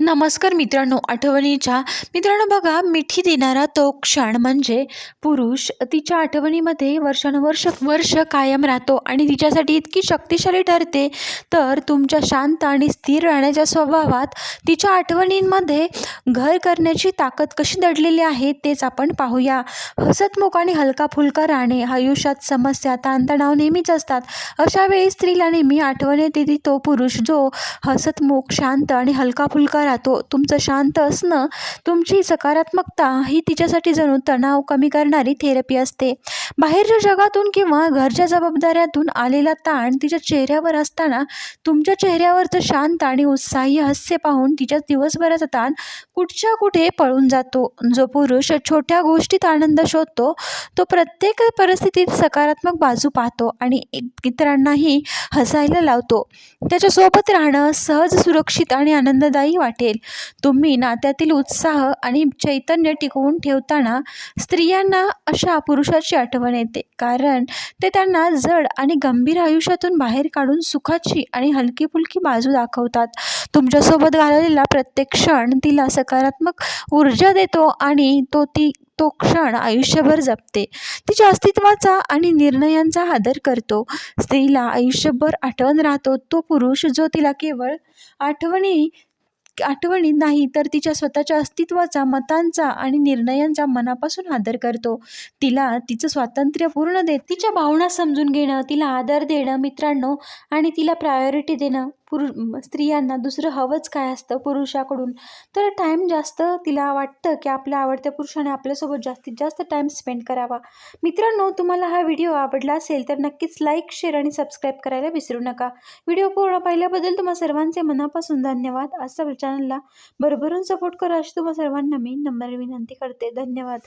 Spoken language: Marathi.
नमस्कार मित्रांनो आठवणीच्या. मित्रांनो बघा मिठी देणारा तो क्षण म्हणजे पुरुष तिच्या आठवणीमध्ये वर्षानुवर्ष वर्ष कायम राहतो आणि तिच्यासाठी इतकी शक्तिशाली ठरते. तर तुमच्या शांत आणि स्थिर राहण्याच्या स्वभावात तिच्या आठवणींमध्ये घर करण्याची ताकद कशी दडलेली आहे तेच आपण पाहूया. हसतमुख आणि हलका फुलका राहणे आयुष्यात समस्या ताणतणाव नेहमीच असतात. अशा वेळी स्त्रीला नेहमी आठवण येते तो पुरुष जो हसतमुख शांत आणि हलका उभा राहतो तुमचं शांत असणं तुमची सकारात्मकता ही तिच्यासाठी जणू तणाव कमी करणारी थेरपी असते. बाहेरच्या जगातून किंवा घरच्या जबाबदाऱ्यातून आलेला ताण तिच्या चेहऱ्यावर असताना तुमच्या चेहऱ्यावरचं शांत आणि उत्साही हास्य पाहून तिच्या दिवसभराचा ताण कुठच्या कुठे पळून जातो. जो पुरुष छोट्या गोष्टीत आनंद शोधतो तो प्रत्येक परिस्थितीत सकारात्मक बाजू पाहतो आणि एक- इतरांनाही हसायला लावतो. त्याच्यासोबत राहणं सहज सुरक्षित आणि आनंददायी वाटेल. तुम्ही नात्यातील उत्साह आणि चैतन्य टिकवून ठेवताना स्त्रियांना अशा पुरुषाची आठवण येते. कारण ते त्यांना जड आणि गंभीर आयुष्यातून बाहेर काढून सुखाची आणि हलकीफुलकी बाजू दाखवतात. तुमच्यासोबत घालवलेला प्रत्येक क्षण तिला सकारात्मक ऊर्जा देतो आणि तो ती तो क्षण आयुष्यभर जपते. तिच्या अस्तित्वाचा आणि निर्णयांचा आदर करतो. स्त्रीला आयुष्यभर आठवण राहतो. तो पुरुष जो तिला केवळ आठवणी आठवणी नाही तर तिच्या स्वतःच्या अस्तित्वाचा मतांचा आणि निर्णयांचा मनापासून आदर करतो. तिला तिचं स्वातंत्र्य पूर्ण देत तिच्या भावना समजून घेणं तिला आदर देणं मित्रांनो आणि तिला प्रायोरिटी देणं. पुरु स्त्रियांना दुसरं हवंच काय असतं पुरुषाकडून? तर टाईम जास्त तिला वाटतं की आपल्या आवडत्या पुरुषाने आपल्यासोबत जास्तीत जास्त टाईम स्पेंड करावा. मित्रांनो तुम्हाला हा व्हिडिओ आवडला असेल तर नक्कीच लाईक शेअर आणि सबस्क्राईब करायला विसरू नका. व्हिडिओ पूर्ण पाहिल्याबद्दल तुम्हा सर्वांचे मनापासून धन्यवाद. असं चॅनलला भरभरून सपोर्ट करा अशी तुम्हा सर्वांना मी नंबर विनंती करते. धन्यवाद.